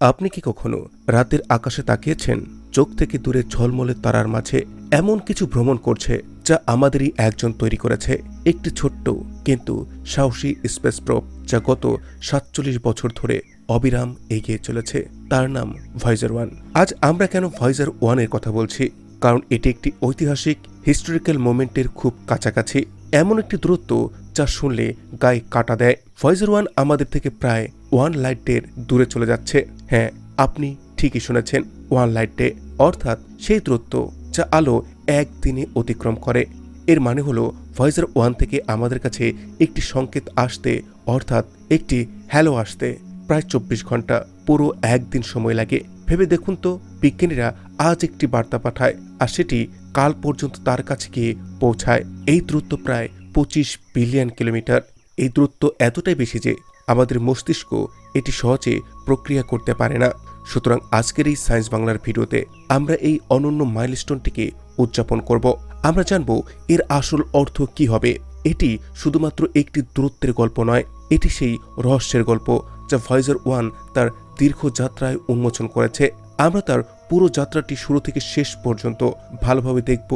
আপনি কি কখনো রাতের আকাশে তাকিয়েছেন? চোখ থেকে দূরে ঝলমলে তারার মাঝে এমন কিছু ভ্রমণ করছে যা আমাদেরই একজন তৈরি করেছে। একটি ছোট্ট কিন্তু সাহসী স্পেস প্রোপ যা গত সাতচল্লিশ বছর ধরে অবিরাম এগিয়ে চলেছে। তার নাম ভয়েজার ওয়ান। আজ আমরা কেন ভয়েজার ওয়ানের কথা বলছি? কারণ এটি একটি ঐতিহাসিক, হিস্টোরিক্যাল মোমেন্টের খুব কাছাকাছি। এমন একটি দূরত্ব যা শুনলে গায়ে কাটা দেয়। ভয়েজার ওয়ান আমাদের থেকে প্রায় ওয়ান লাইট ডের দূরে চলে যাচ্ছে। হ্যাঁ আপনি ঠিকই শুনেছেন, ওয়ান লাইট। ডে অর্থাৎ সেই দূরত্ব যা আলো একদিনে অতিক্রম করে। এর মানে হলো, ভয়েজার ওয়ান থেকে আমাদের কাছে একটি সংকেত আসতে, অর্থাৎ একটি হ্যালো আসতে প্রায় চব্বিশ ঘণ্টা, পুরো একদিন সময় লাগে। ভেবে দেখুন তো, বিজ্ঞানীরা আজ একটি বার্তা পাঠায় আর সেটি কাল পর্যন্ত তার কাছে গিয়ে পৌঁছায়। এই দূরত্ব প্রায় পঁচিশ বিলিয়ন কিলোমিটার। এই দূরত্ব এতটাই বেশি যে আমাদের মস্তিষ্ক এটি সহজে প্রক্রিয়া করতে পারে না। সুতরাং আজকের এই সায়েন্স বাংলার ভিডিওতে আমরা এই অনন্য মাইলস্টোনটিকে উদযাপন করব। আমরা জানব এর আসল অর্থ কি হবে। এটি শুধুমাত্র একটি দূরত্বের গল্প নয়, এটি সেই রহস্যের গল্প যা ভয়েজার ওয়ান তার দীর্ঘ যাত্রায় উন্মোচন করেছে। আমরা তার পুরো যাত্রাটি শুরু থেকে শেষ পর্যন্ত ভালোভাবে দেখব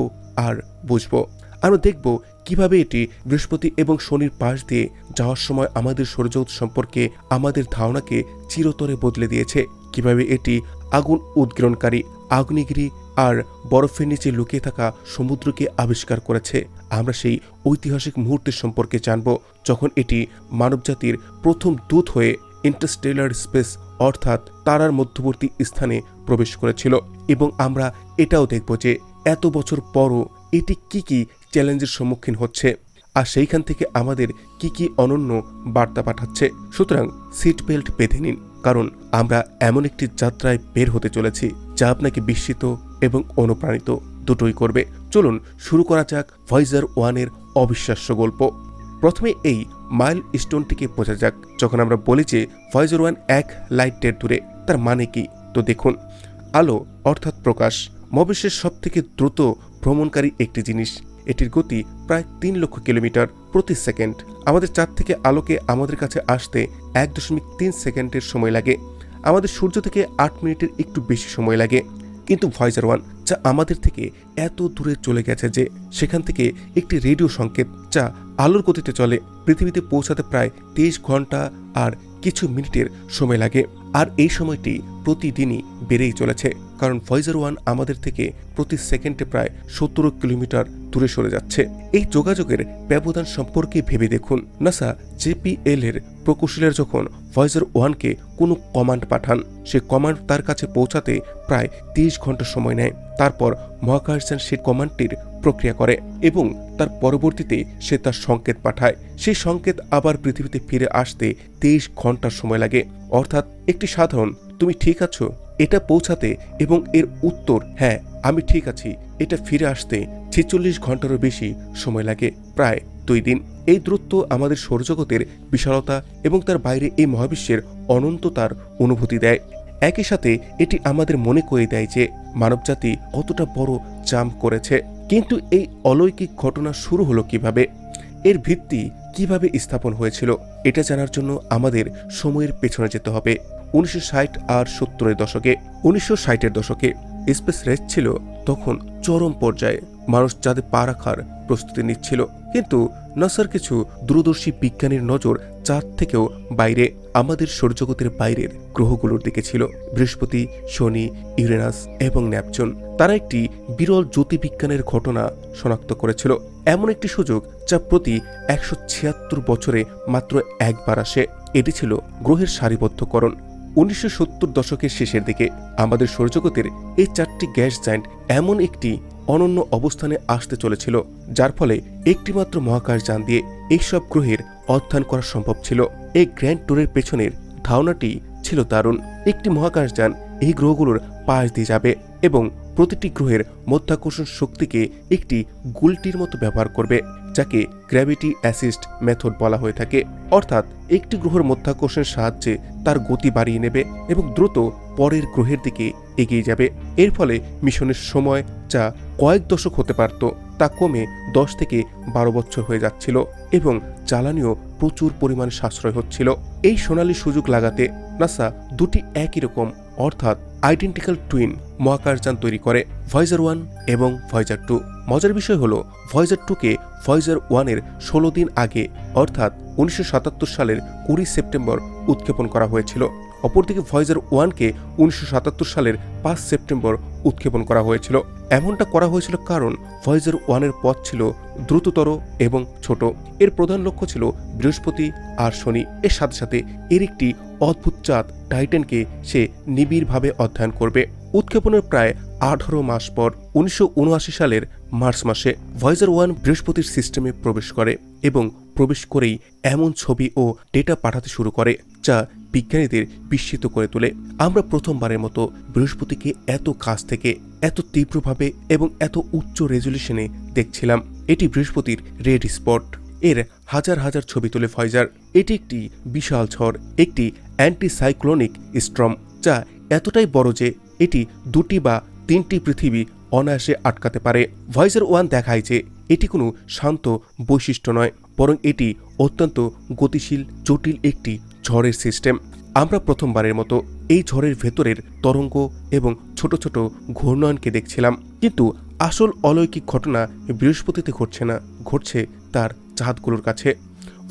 আর বুঝব। আমরা দেখব কীভাবে এটি বৃহস্পতি এবং শনির পাশ দিয়ে যাওয়ার সময় আমাদের সৌরজগৎ সম্পর্কে আমাদের ধারণাকে চিরতরে বদলে দিয়েছে। কীভাবে এটি আগুন উদ্গীরণকারী আগ্নেয়গিরি আর বরফের নিচে লুকিয়ে থাকা সমুদ্রকে আবিষ্কার করেছে, আমরা সেই ঐতিহাসিক মুহূর্তের সম্পর্কে জানব, যখন এটি মানবজাতির প্রথম দূত হয়ে ইন্টারস্টেলার স্পেস অর্থাৎ তারার মধ্যবর্তী স্থানে প্রবেশ করেছিল। এবং আমরা এটাও দেখব যে এত বছর পরও এটি কি কি চ্যালেঞ্জের সম্মুখীন হচ্ছে। আর সেইখান থেকে আমাদের কি কি অনন্য বার্তা পাঠাচ্ছে। সুতরাং সিট বেল্ট বেঁধে নিন, কারণ আমরা এমন একটি যাত্রায় বের হতে চলেছি, যা আপনাকে বিস্মিত এবং অনুপ্রাণিত দুটোই করবে। চলুন শুরু করা যাক ভয়েজার ওয়ানের অবিশ্বাস্য গল্প। প্রথমে এই মাইল স্টোনটিকে বোঝা যাক। যখন আমরা বলি যে ভয়েজার ওয়ান এক লাইটের দূরে, তার মানে কি? তো দেখুন, আলো অর্থাৎ প্রকাশ, মহাবিশ্বের সব থেকে দ্রুত ভ্রমণকারী একটি জিনিস। এটির গতি প্রায় তিন লক্ষ কিলোমিটার প্রতি সেকেন্ড। আমাদের চাঁদ থেকে আলোকে আমাদের কাছে আসতে এক দশমিক তিন সেকেন্ডের সময় লাগে। আমাদের সূর্য থেকে আট মিনিটের একটু বেশি সময় লাগে। কিন্তু ভয়েজার ওয়ান যা আমাদের থেকে এত দূরে চলে গেছে যে সেখান থেকে একটি রেডিও সংকেত, যা আলোর গতিতে চলে, পৃথিবীতে পৌঁছাতে প্রায় তেইশ ঘণ্টা আর কিছু মিনিটের সময় লাগে। আর এই সময়টি প্রতিদিনই বেড়েই চলেছে, কারণ ভয়েজার ওয়ান আমাদের থেকে প্রতি সেকেন্ডে প্রায় সত্তর কিলোমিটার দূরে সরে যাচ্ছে। এই যোগাযোগের ব্যবধান সম্পর্কে ভেবে দেখুন। নাসা জেপিএল এর প্রকৌশলের যখন ভয়েজার ওয়ানকে কোনো কমান্ড পাঠান, সে কমান্ড তার কাছে পৌঁছাতে প্রায় তিরিশ ঘণ্টা সময় নেয়। তারপর মহাকাশযান সেই কমান্ডটির প্রক্রিয়া করে এবং তার পরবর্তীতে সে তার সংকেত পাঠায়। সেই সংকেত আবার পৃথিবীতে ফিরে আসতে তেইশ ঘণ্টার সময় লাগে। অর্থাৎ একটি সাধারণ তুমি ঠিক আছো, এটা পৌঁছাতে এবং এর উত্তর হ্যাঁ আমি ঠিক আছি, এটা ফিরে আসতে ছেচল্লিশ ঘন্টারও বেশি সময় লাগে, প্রায় দুই দিন। এই দূরত্ব আমাদের সৌরজগতের বিশালতা এবং তার বাইরে এই মহাবিশ্বের অনন্ততার অনুভূতি দেয়। একই সাথে এটি আমাদের মনে করে দেয় যে মানবজাতি কতটা বড় জাম্প করেছে। কিন্তু এই অলৌকিক ঘটনা শুরু হলো কীভাবে? এর ভিত্তি কীভাবে স্থাপন হয়েছিল? এটা জানার জন্য আমাদের সময়ের পেছনে যেতে হবে। উনিশশো ষাট আর সত্তরের দশকে। উনিশশো ষাটের দশকে স্পেস রেস ছিল তখন চরম পর্যায়ে। মানুষ চাঁদে পা রাখার প্রস্তুতি নিচ্ছিল। কিন্তু নাসার কিছু দূরদর্শী বিজ্ঞানীর নজর চাঁদ থেকেও বাইরে, আমাদের সৌরজগতের বাইরের গ্রহগুলোর দিকে ছিল। বৃহস্পতি, শনি, ইউরেনাস এবং ন্যাপচুন তারা একটি বিরল জ্যোতির্বিজ্ঞানের ঘটনা শনাক্ত করেছিল। এমন একটি সুযোগ যা প্রতি একশো ছিয়াত্তর বছরে মাত্র একবার আসে। এটি ছিল গ্রহের সারিবদ্ধকরণ। উনিশশো সত্তর দশকের শেষের দিকে আমাদের সৌরজগতের এই চারটি গ্যাস জায়েন্ট এমন একটি অনন্য অবস্থানে আসতে চলেছিল, যার ফলে একটিমাত্র মহাকাশযান দিয়ে এইসব গ্রহের অধ্যয়ন করা সম্ভব ছিল। এই গ্র্যান্ড ট্যুরের পেছনের ধারণাটি ছিল দারুণ। একটি মহাকাশযান এই গ্রহগুলোর পাশ দিয়ে যাবে এবং প্রতিটি গ্রহের মধ্যাকর্ষণ শক্তিকে একটি গুলটির মতো ব্যবহার করবে, যাকে গ্র্যাভিটি অ্যাসিস্ট মেথড বলা হয়ে থাকে। অর্থাৎ একটি গ্রহের মধ্যাকর্ষণের সাহায্যে তার গতি বাড়িয়ে নেবে এবং দ্রুত পরের গ্রহের দিকে এগিয়ে যাবে। এর ফলে মিশনের সময় যা কয়েক দশক হতে পারত, তা কমে দশ থেকে বারো বছর হয়ে যাচ্ছিল এবং জ্বালানিও প্রচুর পরিমাণে সাশ্রয় হচ্ছিল। এই সোনালী সুযোগ লাগাতে নাসা দুটি একই রকম অর্থাৎ আইডেন্টিক্যাল টুইন মহাকাশযান তৈরি করে ভয়েজার ওয়ান এবং ভয়েজার টু মজার বিষয় হল ভয়েজার টুকে ভয়েজার ওয়ানের ষোলো দিন আগে, অর্থাৎ উনিশশো সাতাত্তর সালের কুড়ি সেপ্টেম্বর উৎক্ষেপণ করা হয়েছিল। অপরদিকে ভয়েজার ওয়ানকে উনিশশো সাতাত্তর সালের পাঁচ সেপ্টেম্বর উৎক্ষেপণ করা হয়েছিল। এমনটা করা হয়েছিল কারণ ভয়েজার ওয়ানের পথ ছিল দ্রুততর এবং ছোট। এর প্রধান লক্ষ্য ছিল বৃহস্পতি আর শনি। এর সাথে সাথে এর একটি অদ্ভুত চাঁদ, টাইটেনকে সে নিবিড়ভাবে অধ্যয়ন করবে। উৎক্ষেপণের প্রায় আঠারো মাস পর উনিশশো উনআশি সালের মার্চ মাসে ভয়েজার ওয়ান বৃহস্পতির সিস্টেমে প্রবেশ করে এবং প্রবেশ করেই এমন ছবি ও ডেটা পাঠাতে শুরু করে, যা বিজ্ঞানীদের বিস্মিত করে তোলে। আমরা প্রথমবারের মতো বৃহস্পতিকে এত কাছ থেকে, এত তীব্রভাবে এবং এত উচ্চ রেজলিউশনে দেখছিলাম। এটি বৃহস্পতির রেড স্পট। এর হাজার হাজার ছবি তোলে ফয়জার এটি একটি বিশাল ঝড়, একটি অ্যান্টিসাইক্লোনিক স্ট্রম, যা এতটাই বড় যে এটি দুটি বা তিনটি পৃথিবী অনায়াসে আটকাতে পারে। ভয়েজার ওয়ান দেখায় যে এটি কোনো শান্ত বৈশিষ্ট্য নয়, বরং এটি অত্যন্ত গতিশীল, জটিল একটি ঝড়ের সিস্টেম। আমরা প্রথমবারের মতো এই ঝড়ের ভেতরের তরঙ্গ এবং ছোট ছোট ঘূর্ণয়নকে দেখছিলাম। কিন্তু আসল অলৌকিক ঘটনা বৃহস্পতিতে ঘটছে না, ঘটছে তার চাঁদগুলোর কাছে।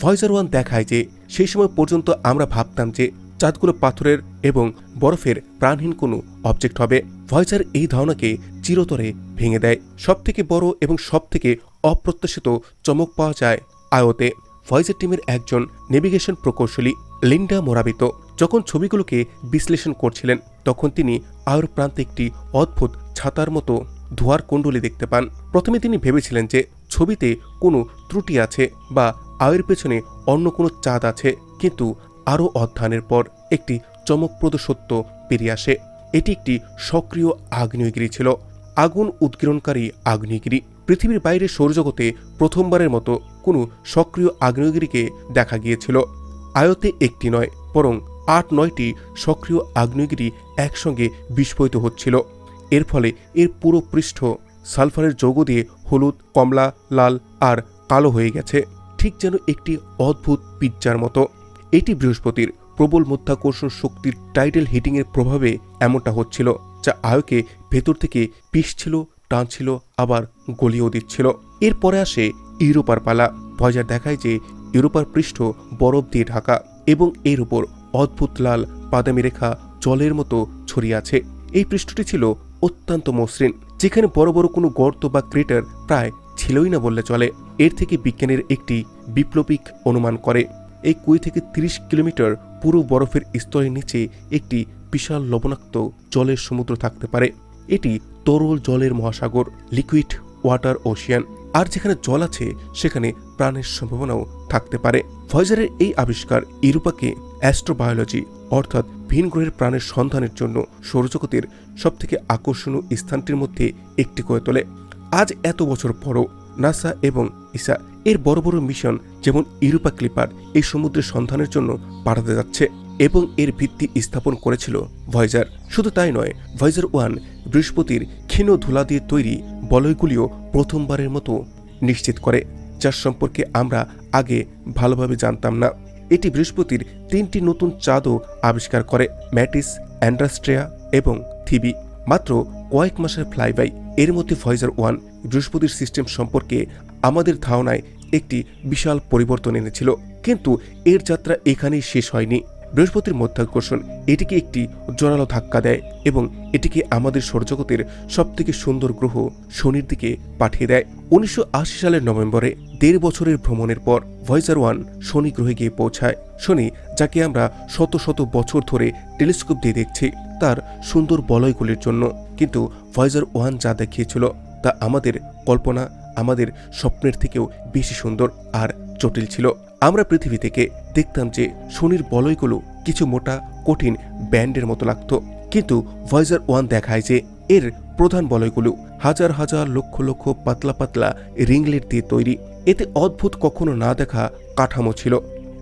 ভয়েজার ওয়ান দেখায় যে সেই সময় পর্যন্ত আমরা ভাবতাম যে চাঁদগুলো পাথরের এবং বরফের প্রাণহীন কোনো অবজেক্ট হবে। ভয়েজার এই ধারণাকে চিরতরে ভেঙে দেয়। সবথেকে বড় এবং সবথেকে অপ্রত্যাশিত চমক পাওয়া যায় আয়তে। ভয়েজার টিমের একজন নেভিগেশন প্রকৌশলী লিন্ডা মোরাবিত যখন ছবিগুলোকে বিশ্লেষণ করছিলেন, তখন তিনি আয়ুর প্রান্তে একটি অদ্ভুত ছাতার মতো ধোয়ার কুণ্ডলি দেখতে পান। প্রথমে তিনি ভেবেছিলেন যে ছবিতে কোনো ত্রুটি আছে বা আয়ের পেছনে অন্য কোনো চাঁদ আছে, কিন্তু আরও অধ্যয়নের পর একটি চমকপ্রদ সত্য বেরিয়ে আসে। এটি একটি সক্রিয় আগ্নেয়গিরি ছিল, আগুন উদ্গীরণকারী আগ্নেয়গিরি। পৃথিবীর বাইরে সৌরজগতে প্রথমবারের মতো কোনো সক্রিয় আগ্নেয়গিরিকে দেখা গিয়েছিল। আয়তে একটি নয়, বরং আট নয়টি সক্রিয় আগ্নেয়গিরি একসঙ্গে বিস্ফোরিত হচ্ছিল। এর ফলে এর পুরো পৃষ্ঠ সালফারের যৌগ দিয়ে হলুদ, কমলা, লাল আর কালো হয়ে গেছে। ঠিক যেন একটি অদ্ভুত পিজ্জার মতো। এটি বৃহস্পতির প্রবল মধ্যাকর্ষণ শক্তির টাইটেল হিটিংয়ের প্রভাবে এমনটা হচ্ছিল, যা আয়কে ভেতর থেকে পিষছিল, টানছিল, আবার গলিয়েও দিচ্ছিল। এরপরে আসে ইউরোপার পালা। ভয়জার দেখায় যে ইউরোপার পৃষ্ঠ বরফ দিয়ে ঢাকা এবং এর উপর অদ্ভুত লাল বাদামি রেখা জলের মতো ছড়িয়ে আছে। এই পৃষ্ঠটি ছিল অত্যন্ত মসৃণ, যেখানে বড় বড় কোনো গর্ত বা ক্রেটার প্রায় ছিলই না বললে চলে। এর থেকে বিজ্ঞানের একটি বিপ্লবিক অনুমান করে। এই কুড়ি থেকে তিরিশ কিলোমিটার পুরো বরফের স্তরের নিচে একটি বিশাল লবণাক্ত জলের সমুদ্র থাকতে পারে। এটি তরল জলের মহাসাগর, লিকুইড ওয়াটার ওশিয়ান। আর যেখানে জল আছে, সেখানে প্রাণের সম্ভাবনাও থাকতে পারে। ভয়েজারের এই আবিষ্কার ইউরোপাকে অ্যাস্ট্রোবায়োলজি, অর্থাৎ ভিন গ্রহের প্রাণের সন্ধানের জন্য সৌরজগতের সবথেকে আকর্ষণীয় স্থানটির মধ্যে একটি করে তোলে। আজ এত বছর পরও নাসা এবং ইসা এর বড় বড় মিশন যেমন ইউরোপা ক্লিপার এই সমুদ্রের সন্ধানের জন্য পাঠাতে যাচ্ছে এবং এর ভিত্তি স্থাপন করেছিল ভয়েজার শুধু তাই নয় ভয়েজার ওয়ান বৃহস্পতির ক্ষীণ ধুলা দিয়ে তৈরি বলয়গুলিও প্রথমবারের মতো নিশ্চিত করে, যার সম্পর্কে আমরা আগে ভালোভাবে জানতাম না। এটি বৃহস্পতির তিনটি নতুন চাঁদও আবিষ্কার করে, ম্যাটিস, অ্যান্ড্রাস্ট্রেয়া এবং থিবি। মাত্র কয়েক মাসের ফ্লাইবাই এর মধ্যে ভয়েজার ওয়ান বৃহস্পতির সিস্টেম সম্পর্কে আমাদের ধারণায় একটি বিশাল পরিবর্তন এনেছিল। কিন্তু এর যাত্রা এখানেই শেষ হয়নি। বৃহস্পতির মধ্যাকর্ষণ এটিকে একটি জোরালো ধাক্কা দেয় এবং এটিকে আমাদের সৌরজগতের সবথেকে সুন্দর গ্রহ শনির দিকে পাঠিয়ে দেয়। উনিশশো আশি সালের নভেম্বরে, দেড় বছরের ভ্রমণের পর ভয়েজার ওয়ান শনি গ্রহে গিয়ে পৌঁছায়। শনি, যাকে আমরা শত শত বছর ধরে টেলিস্কোপ দিয়ে দেখছি, তার সুন্দর বলয়গুলির জন্য। কিন্তু ভয়েজার ওয়ান যা দেখিয়েছিল, তা আমাদের কল্পনা, আমাদের স্বপ্নের থেকেও বেশি সুন্দর আর জটিল ছিল। আমরা পৃথিবী থেকে দেখতাম যে শনির বলয়গুলো কিছু মোটা, কঠিন ব্যান্ডের মতো লাগতো। কিন্তু ভয়েজার ওয়ান দেখায় যে এর প্রধান বলয়গুলো হাজার হাজার লক্ষ লক্ষ পাতলা পাতলা রিংলেট দিয়ে তৈরি। এতে অদ্ভুত কখনো না দেখা কাঠামো ছিল।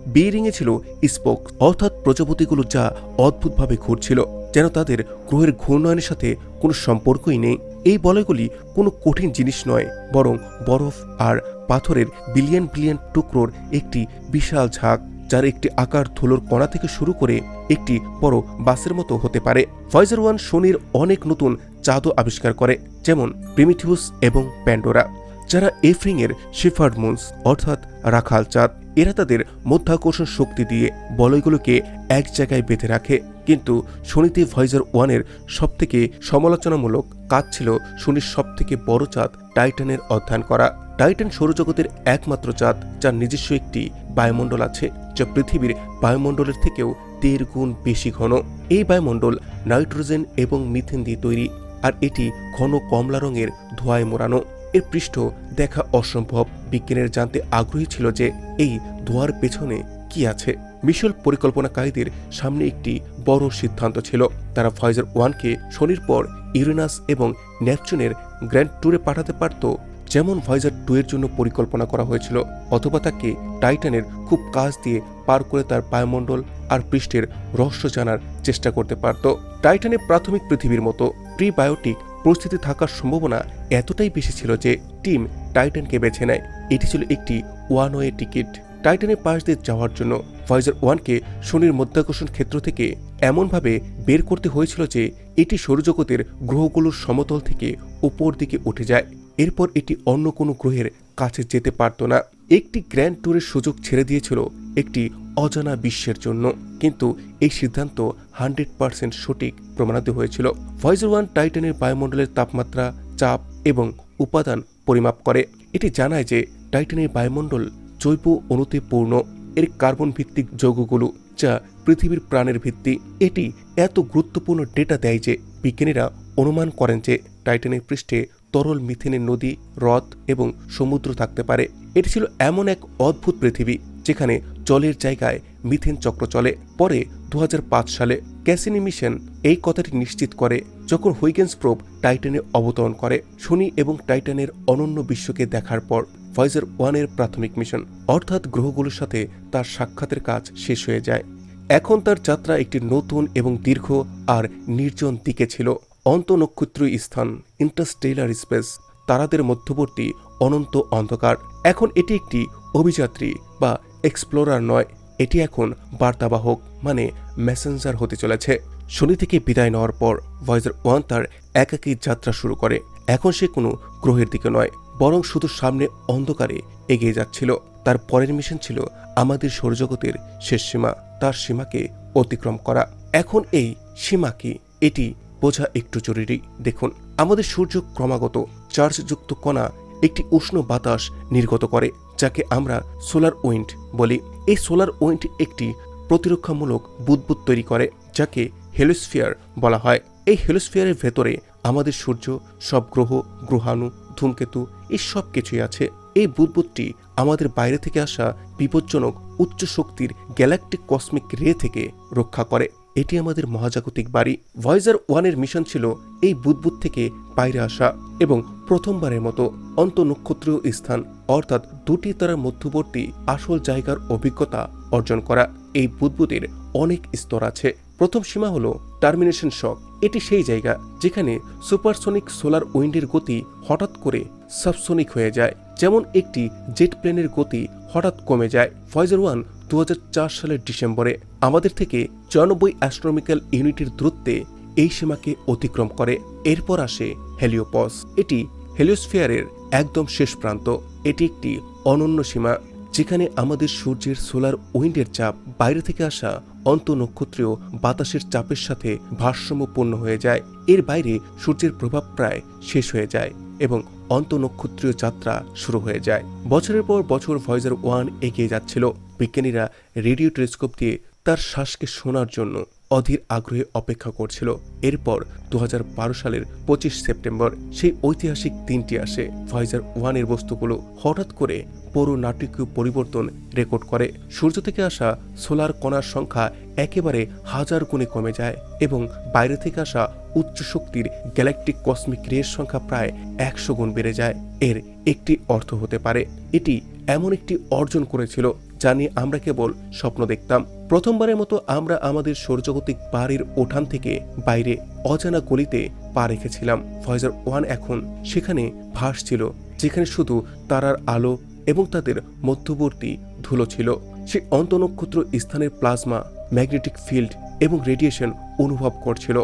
বিয়ে ছিল স্পোক অর্থাৎ প্রজাপতিগুলো যা অদ্ভুতভাবে ঘুরছিল, যেন তাদের গ্রহের ঘূর্ণয়নের সাথে কোনো সম্পর্কই নেই। এই বলয়গুলি কোনো কঠিন জিনিস নয়, বরং বরফ আর পাথরের বিলিয়ন বিলিয়ন টুকরোর একটি বিশাল ঝাঁক, যার একটি আকার ধুলোর কণা থেকে শুরু করে একটি বড় বাসের মতো হতে পারে। ভয়েজার ওয়ান শনির অনেক নতুন চাঁদও আবিষ্কার করে, যেমন প্রিমিটিউস এবং প্যান্ডোরা যারা এফরিং এর শিফার্ড মুন্স অর্থাৎ রাখাল চাঁদ। এরা তাদের মধ্যাকর্ষণ শক্তি দিয়ে বলয়গুলোকে এক জায়গায় বেঁধে রাখে। কিন্তু শনিতে ভয়েজার ওয়ানের সবথেকে সমালোচনামূলক কাজ ছিল শনির সবথেকে বড় চাঁদ টাইটানের অধ্যয়ন করা। টাইটান সৌরজগতের একমাত্র চাঁদ, যার নিজস্ব একটি বায়ুমণ্ডল আছে, যা পৃথিবীর বায়ুমণ্ডলের থেকেও দেড় গুণ বেশি ঘন। এই বায়ুমণ্ডল নাইট্রোজেন এবং মিথেন দিয়ে তৈরি, আর এটি ঘন কমলা রঙের ধোঁয়ায় মোড়ানো। এর পৃষ্ঠ দেখা অসম্ভব। বিজ্ঞানের জানতে আগ্রহী ছিল যে এই ধোঁয়ার পেছনে কি আছে। মিশল পরিকল্পনাকারীদের সামনে একটি বড় সিদ্ধান্ত ছিল। তারা ভয়েজার ওয়ানকে শনির পর ইউরেনাস এবং নেপচুনের গ্র্যান্ড ট্যুরে পাঠাতে পারত, যেমন ভয়েজার টু এর জন্য পরিকল্পনা করা হয়েছিল, অথবা তাকে টাইটানের খুব কাছ দিয়ে পার করে তার বায়ুমণ্ডল আর পৃষ্ঠের রহস্য জানার চেষ্টা করতে পারত। টাইটানের প্রাথমিক পৃথিবীর মতো, প্রিবায়োটিক পরিস্থিতি থাকার সম্ভাবনা এতটাই বেশি ছিল যে টিম টাইটানকে বেছে নেয়। এটি ছিল একটি ওয়ান ওয়ে টিকিট। টাইটানের পাশ দিয়ে যাওয়ার জন্য ভয়েজার ওয়ানকে শনির মধ্যাকর্ষণ ক্ষেত্র থেকে এমনভাবে বের করতে হয়েছিল যে এটি সৌরজগতের গ্রহগুলোর সমতল থেকে উপর দিকে উঠে যায়। এরপর এটি অন্য কোনো গ্রহের কাছে যেতে পারত না। একটি গ্র্যান্ড ট্যুরের সুযোগ ছেড়ে দিয়েছিল একটি অজানা বিশ্বের জন্য, কিন্তু এই সিদ্ধান্ত হান্ড্রেড পার্সেন্ট সঠিক প্রমাণিত হয়েছিল। ভয়েজার ওয়ান টাইটানের বায়ুমণ্ডলের তাপমাত্রা, চাপ এবং উপাদান পরিমাপ করে। এটি জানায় যে টাইটানের বায়ুমণ্ডল জৈব অণুতে পূর্ণ। এর কার্বন ভিত্তিক যৌগগুলো যা পৃথিবীর প্রাণের ভিত্তি। এটি এত গুরুত্বপূর্ণ ডেটা দেয় যে বিজ্ঞানীরা অনুমান করেন যে টাইটানের পৃষ্ঠে তরল মিথেনের নদী, হ্রদ এবং সমুদ্র থাকতে পারে। এটি ছিল এমন এক অদ্ভুত পৃথিবী যেখানে জলের জায়গায় মিথেন চক্র চলে। পরে দু হাজার পাঁচ সালে ক্যাসিনি মিশন এই কথাটি নিশ্চিত করে যখন হুইগেন্স প্রোব টাইটানে অবতরণ করে শনি এবং টাইটানের অনন্য বিশ্বকে দেখার পর ভয়েজার ওয়ানের প্রাথমিক মিশন, অর্থাৎ গ্রহগুলোর সাথে তার সাক্ষাতের কাজ শেষ হয়ে যায়। এখন তার যাত্রা একটি নতুন এবং দীর্ঘ আর নির্জন দিকে ছিল। অন্তনক্ষত্রীয় স্থান, ইন্টারস্টেলার স্পেস, তারাদের মধ্যবর্তী অনন্ত অন্ধকার। এখন এটি একটি অভিযাত্রী বা এক্সপ্লোরার নয়, এটি এখন বার্তাবাহক মানে মেসেঞ্জার হতে চলেছে। শনি থেকে বিদায় নেওয়ার পর ভয়েজার ওয়ান তার একাকী যাত্রা শুরু করে। এখন সে কোনো গ্রহের দিকে নয়, বরং শুধু সামনে অন্ধকারে এগিয়ে যাচ্ছিল। তার পরের মিশন ছিল আমাদের সৌরজগতের শেষ সীমা, তার সীমাকে অতিক্রম করা। এখন এই সীমা কি, এটি বোঝা একটু জরুরি। দেখুন, আমাদের সূর্য ক্রমাগত চার্জযুক্ত কণা একটি উষ্ণ বাতাস নির্গত করে। যাকে আমরা সোলার উইন্ড বলি। এই সোলার উইন্ড একটি প্রতিরক্ষামূলক বুদবুদ তৈরি করে, যাকে হেলোস্ফিয়ার বলা হয়। এই হেলোস্ফিয়ারের ভেতরে আমাদের সূর্য, সব গ্রহ, গ্রহাণু, ধূমকেতু, এই সব কিছুই আছে। এই বুদবুদটি আমাদের বাইরে থেকে আসা বিপজ্জনক উচ্চ শক্তির গ্যালাকটিক কসমিক রে থেকে রক্ষা করে। এটি আমাদের মহাজাগতিক বাড়ি। ভয়েজার ওয়ানের মিশন ছিল এই বুদবুদ থেকে বাইরে আসা এবং প্রথমবারের মতো অন্তনক্ষত্রীয় স্থান, অর্থাৎ দুটি তারার মধ্যবর্তী আসল জায়গার অভিজ্ঞতা অর্জন করা এই বুদবুদের অনেক স্তর আছে। প্রথম সীমা হলো টার্মিনেশন শক। এটি সেই জায়গা যেখানে সুপারসনিক সোলার উইন্ডের গতি হঠাৎ করে সাবসনিক হয়ে যায়। যেমন একটি জেট প্লেনের গতি হঠাৎ কমে যায়। ফয়েজার ওয়ান দু হাজার চার সালের ডিসেম্বরে আমাদের থেকে চুরানব্বই অ্যাস্ট্রোনমিক্যাল ইউনিটের দূরত্বে এই সীমাকে অতিক্রম করে। এরপর আসে হেলিওপস। এটি হেলিওস্ফিয়ারের একদম শেষ প্রান্ত। এটি একটি অনন্য সীমা, যেখানে আমাদের সূর্যের সোলার উইন্ডের চাপ বাইরে থেকে আসা অন্ত অন্তনক্ষত্রীয় বাতাসের চাপের সাথে ভারসাম্যপূর্ণ হয়ে যায়। এর বাইরে সূর্যের প্রভাব প্রায় শেষ হয়ে যায় এবং অন্তনক্ষত্রীয় যাত্রা শুরু হয়ে যায়। বছরের পর বছর ভয়েজার ওয়ান এগিয়ে যাচ্ছিল। বিজ্ঞানীরা রেডিও টেলিস্কোপ দিয়ে তার শ্বাসকে শোনার জন্য অধীর আগ্রহে অপেক্ষা করছিল। এরপর দু হাজার বারো সালের পঁচিশ সেপ্টেম্বর সেই ঐতিহাসিক দিনটি আসে। ভয়েজার ওয়ানের বস্তুগুলো হঠাৎ করে পুরো নাটকীয় পরিবর্তন রেকর্ড করে। সূর্য থেকে আসা সোলার কণার সংখ্যা একেবারে হাজার গুণে কমে যায় এবং বাইরে থেকে আসা উচ্চ শক্তির গ্যালাকটিক কসমিক রের সংখ্যা প্রায় একশো গুণ বেড়ে যায়। এর একটি অর্থ হতে পারে, এটি এমন একটি অর্জন করেছিল যা নিয়ে আমরা কেবল স্বপ্ন দেখতাম। প্রথমবারের মতো আমরা আমাদের সৌরজগতিক বাড়ির ওঠান থেকে বাইরে অজানা গলিতে পা রেখেছিলাম। ভয়েজার ওয়ান এখন সেখানে ভাসছিল যেখানে শুধু তারার আলো এবং তাদের মধ্যবর্তী ধুলো ছিল। সে অন্তনক্ষত্র স্থানের প্লাজমা, ম্যাগনেটিক ফিল্ড এবং রেডিয়েশন অনুভব করছিল,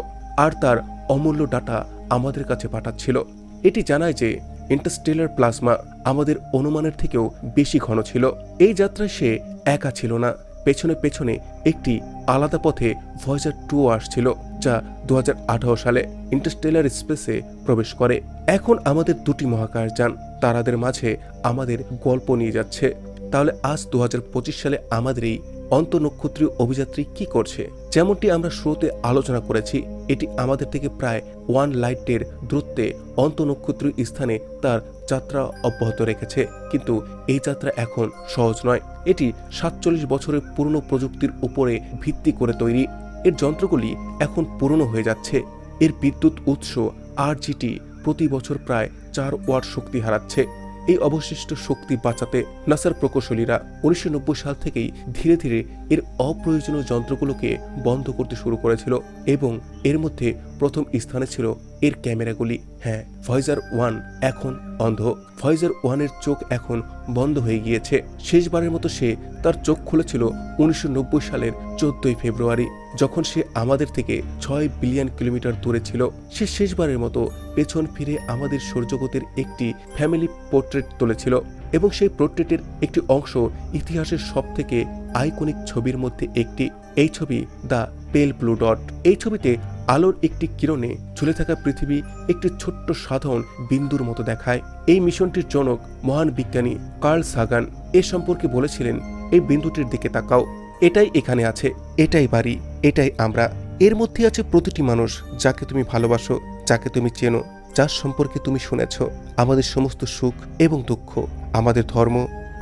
আর তার অমূল্য ডাটা আমাদের কাছে পাঠাচ্ছিল। এটি জানায় যে ইন্টারস্টেলার প্লাজমা আমাদের অনুমানের থেকেও বেশি ঘন ছিল। এই যাত্রায় সে একা ছিল না। পেছনে পেছনে একটি আলাদা পথে ভয়েজার টু আসছিল, যা দু হাজার আঠারো সালে ইন্টারস্টেলার স্পেসে প্রবেশ করে। এখন আমাদের দুটি মহাকাশযান তারাদের মাঝে আমাদের গল্প নিয়ে যাচ্ছে। তাহলে আজ দু হাজার পঁচিশ সালে আমাদের এই অন্তনক্ষত্রীয় অভিযাত্রী কি করছে? যেমনটি আমরা শুরুতে আলোচনা করেছি, এটি আমাদের থেকে প্রায় ওয়ান লাইটের দূরত্বে অন্তনক্ষত্রীয় স্থানে তার যাত্রা অব্যাহত রেখেছে। কিন্তু এই যাত্রা এখন সহজ নয়। এটি সাতচল্লিশ বছরের পুরনো প্রযুক্তির উপরে ভিত্তি করে তৈরি। এর যন্ত্রগুলি এখন পুরনো হয়ে যাচ্ছে। এর বিদ্যুৎ উৎস আরজিটি প্রতি বছর প্রায় চার ওয়াট শক্তি হারাচ্ছে। এই অবশিষ্ট শক্তি বাঁচাতে নাসার প্রকৌশলীরা উনিশশো নব্বই সাল থেকেই ধীরে ধীরে এর অপ্রয়োজনীয় যন্ত্রগুলোকে বন্ধ করতে শুরু করেছিল এবং এর মধ্যে প্রথম স্থানে ছিল এর ক্যামেরাগুলি। হ্যাঁ ভয়েজার ওয়ান এখন অন্ধ। ভয়েজার ওয়ানের চোখ এখন বন্ধ হয়ে গিয়েছে। শেষবারের মতো সে তার চোখ খুলেছিল উনিশশো নব্বই সালের চোদ্দই ফেব্রুয়ারি, যখন সে আমাদের থেকে ছয় বিলিয়ন কিলোমিটার দূরে ছিল। সে শেষবারের মতো পেছন ফিরে আমাদের সৌরজগতের একটি ফ্যামিলি পোর্ট্রেট তুলেছিল এবং সেই পোর্ট্রেটের একটি অংশ ইতিহাসের সবথেকে আইকনিক ছবির মধ্যে একটি। এই ছবি দ্য পেল ব্লু ডট। এই ছবিতে আলোর একটি কিরণে ঝুলে থাকা পৃথিবী একটি ছোট্ট সাধারণ বিন্দুর মতো দেখায়। এই মিশনটির জনক মহান বিজ্ঞানী কার্ল সাগান এ সম্পর্কে বলেছিলেন, এই বিন্দুটির দিকে তাকাও, এটাই এখানে আছে, এটাই বাড়ি, এটাই আমরা। এর মধ্যে আছে প্রতিটি মানুষ যাকে তুমি ভালোবাসো, যাকে তুমি চেনো, যার সম্পর্কে তুমি শুনেছ। আমাদের সমস্ত সুখ এবং দুঃখ, আমাদের ধর্ম,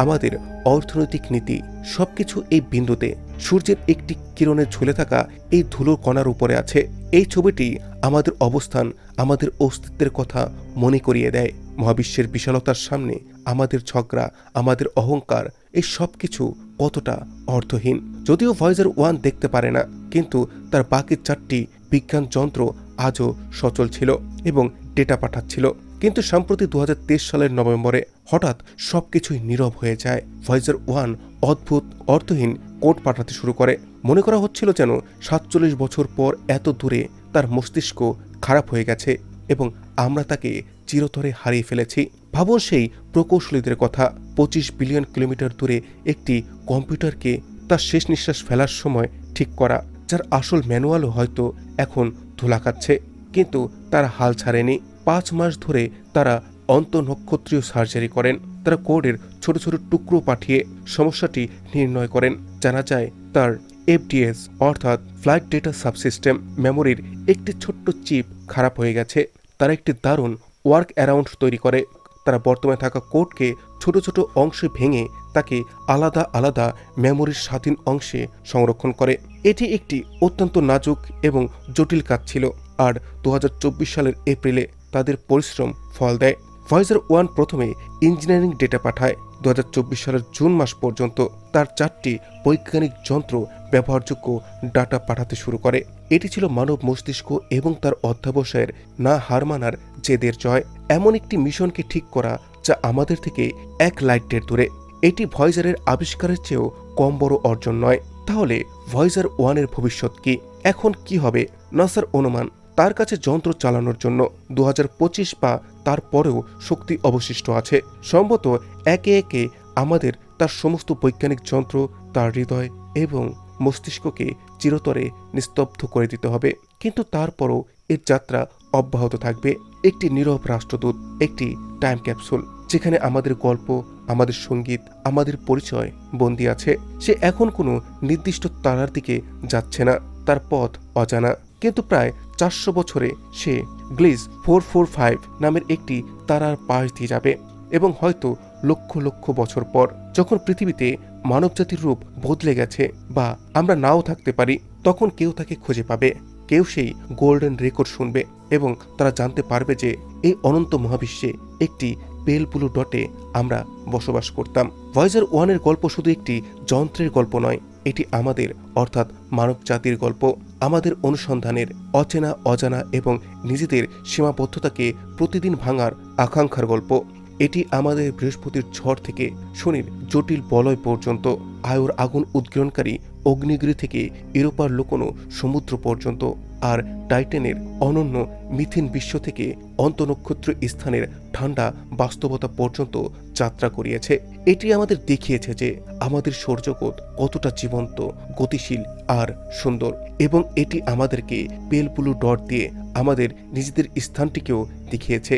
আমাদের অর্থনৈতিক নীতি, সবকিছু এই বিন্দুতে সূর্যের একটি কিরণে ঝুলে থাকা এই ধুলোর কণার উপরে আছে। এই ছবিটি আমাদের অবস্থান, আমাদের অস্তিত্বের কথা মনে করিয়ে দেয়। মহাবিশ্বের বিশালতার সামনে আমাদের ঝগড়া, আমাদের অহংকার, এই সব কিছু কতটা অর্থহীন। যদিও ভয়েজার ওয়ান দেখতে পারে না, কিন্তু তার বাকি চারটি বিজ্ঞান যন্ত্র আজও সচল ছিল এবং ডেটা পাঠাচ্ছিল। কিন্তু সম্প্রতি দু হাজার তেইশ সালের নভেম্বরে হঠাৎ সবকিছুই নীরব হয়ে যায়। ভয়েজার ওয়ান অদ্ভুত, অর্থহীন কোড পাঠাতে শুরু করে। মনে করা হচ্ছিল যেন সাতচল্লিশ বছর পর এত দূরে তার মস্তিষ্ক খারাপ হয়ে গেছে এবং আমরা তাকে চিরতরে হারিয়ে ফেলেছি। ভাবুন সেই প্রকৌশলীদের কথা, পঁচিশ বিলিয়ন কিলোমিটার দূরে একটি কম্পিউটারকে তার শেষ নিঃশ্বাস ফেলার সময় ঠিক করা, যার আসল ম্যানুয়ালও হয়তো এখন ধুলা খাচ্ছে। কিন্তু তারা হাল ছাড়েনি। পাঁচ মাস ধরে তারা অন্তনক্ষত্রীয় সার্জারি করেন। তারা কোডের ছোট ছোট টুকরো পাঠিয়ে সমস্যাটি নির্ণয় করেন। জানা যায়, তার এফডিএস অর্থাৎ ফ্লাইট ডেটা সাবসিস্টেম মেমোরির একটি ছোট্ট চিপ খারাপ হয়ে গেছে। তারা একটি দারুণ ওয়ার্ক অ্যারাউন্ড তৈরি করে। তারা বর্তমানে থাকা কোডকে ছোট ছোট অংশে ভেঙে তাকে আলাদা আলাদা মেমোরির স্বাধীন অংশে সংরক্ষণ করে। এটি একটি অত্যন্ত নাজুক এবং জটিল কাজ ছিল। আর দু হাজার চব্বিশ সালের এপ্রিলে তাদের পরিশ্রম ফল দেয়। ভয়েজার ওয়ান প্রথমে ইঞ্জিনিয়ারিং ডেটা পাঠায়। দু হাজার চব্বিশ সালের জুন মাস পর্যন্ত তার চারটি বৈজ্ঞানিক যন্ত্র ব্যবহারযোগ্য ডাটা পাঠাতে শুরু করে। এটি ছিল মানব মস্তিষ্ক এবং তার অধ্যাবসায়ের না হার মানার জেদের জয়। এমন একটি মিশনকে ঠিক করা যা আমাদের থেকে এক লাইটের দূরে। এটি ভয়েজারের আবিষ্কারের চেয়েও কম বড় অর্জন নয়। তাহলে ভয়েজার ওয়ানের ভবিষ্যৎ কি? এখন কি হবে? নাসার অনুমান। তার কাছে যন্ত্র চালানোর জন্য দু পঁচিশ বা তারপরেও শক্তি অবশিষ্ট আছে। সম্ভবত একে একে আমাদের তার সমস্ত বৈজ্ঞানিক যন্ত্র, তার হৃদয় এবং মস্তিষ্ককে চিরতরে নিস্তব্ধ করে দিতে হবে। কিন্তু তারপরও এর যাত্রা অব্যাহত থাকবে। একটি নীরব রাষ্ট্রদূত, একটি টাইম ক্যাপসুল, যেখানে আমাদের গল্প, আমাদের সংগীত, আমাদের পরিচয় বন্দি আছে। সে এখন কোনো নির্দিষ্ট তারার দিকে যাচ্ছে না, তার পথ অজানা। কিন্তু প্রায় চারশো বছরে সে গ্লিজ ফোর ফোর ফাইভ নামের একটি তারার পাশ দিয়ে যাবে এবং হয়তো লক্ষ লক্ষ বছর পর, যখন পৃথিবীতে মানবজাতির রূপ বদলে গেছে বা আমরা নাও থাকতে পারি, তখন কেউ তাকে খুঁজে পাবে। কেউ সেই গোল্ডেন রেকর্ড শুনবে এবং তারা জানতে পারবে যে এই অনন্ত মহাবিশ্বে একটি পেল ব্লু ডটে আমরা বসবাস করতাম। ভয়েজার ওয়ানের গল্প শুধু একটি যন্ত্রের গল্প নয় এটি আমাদের, অর্থাৎ মানব জাতির গল্প, আমাদের অনুসন্ধানের অচেনা, অজানা এবং নিজেদের সীমাবদ্ধতাকে প্রতিদিন ভাঙার আকাঙ্ক্ষার গল্প। এটি আমাদের বৃহস্পতির ঝড় থেকে শনির জটিল বলয় পর্যন্ত, আয়ুর আগুন উদ্গীরণকারী অগ্নিগিরি থেকে ইউরোপার লুকোনো সমুদ্র পর্যন্ত আর টাইটেনের অনন্য মিথিন বিশ্ব থেকে অন্তনক্ষত্র স্থানের ঠান্ডা বাস্তবতা পর্যন্ত যাত্রা করিয়েছে। এটি আমাদের দেখিয়েছে যে আমাদের সৌরজগৎ কতটা জীবন্ত, গতিশীল আর সুন্দর এবং এটি আমাদেরকে পেলপুলু ডট দিয়ে আমাদের নিজেদের স্থানটিকেও দেখিয়েছে।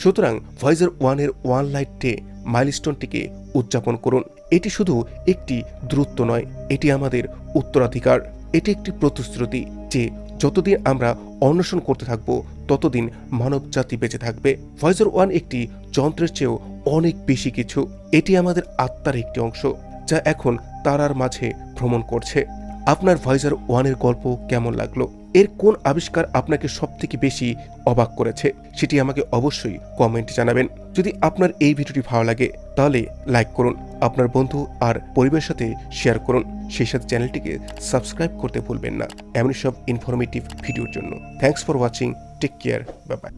সুতরাং ভয়েজার ওয়ানের ওয়ান লাইট ডে মাইলস্টোনটিকে উদযাপন করুন। এটি শুধু একটি দূরত্ব নয়, এটি আমাদের উত্তরাধিকার। এটি একটি প্রতিশ্রুতি যে যতদিন আমরা অন্বেষণ করতে থাকব, ততদিন মানব জাতি বেঁচে থাকবে। ভয়েজার ওয়ান একটি যন্ত্রের চেয়েও অনেক বেশি কিছু। এটি আমাদের আত্মার একটি অংশ, যা এখন তারার মাঝে ভ্রমণ করছে। আপনার ভয়েজার ওয়ানের গল্প কেমন লাগল? এর কোন আবিষ্কার আপনাকে সবথেকে বেশি অবাক করেছে? সেটি আমাকে অবশ্যই কমেন্টে জানাবেন। যদি আপনার এই ভিডিওটি ভালো লাগে, তাহলে লাইক করুন, আপনার বন্ধু আর পরিবারের সাথে শেয়ার করুন। সেই সাথে চ্যানেলটিকে সাবস্ক্রাইব করতে ভুলবেন না। এমনই সব ইনফরমেটিভ ভিডিওর জন্য। Thanks for watching take care bye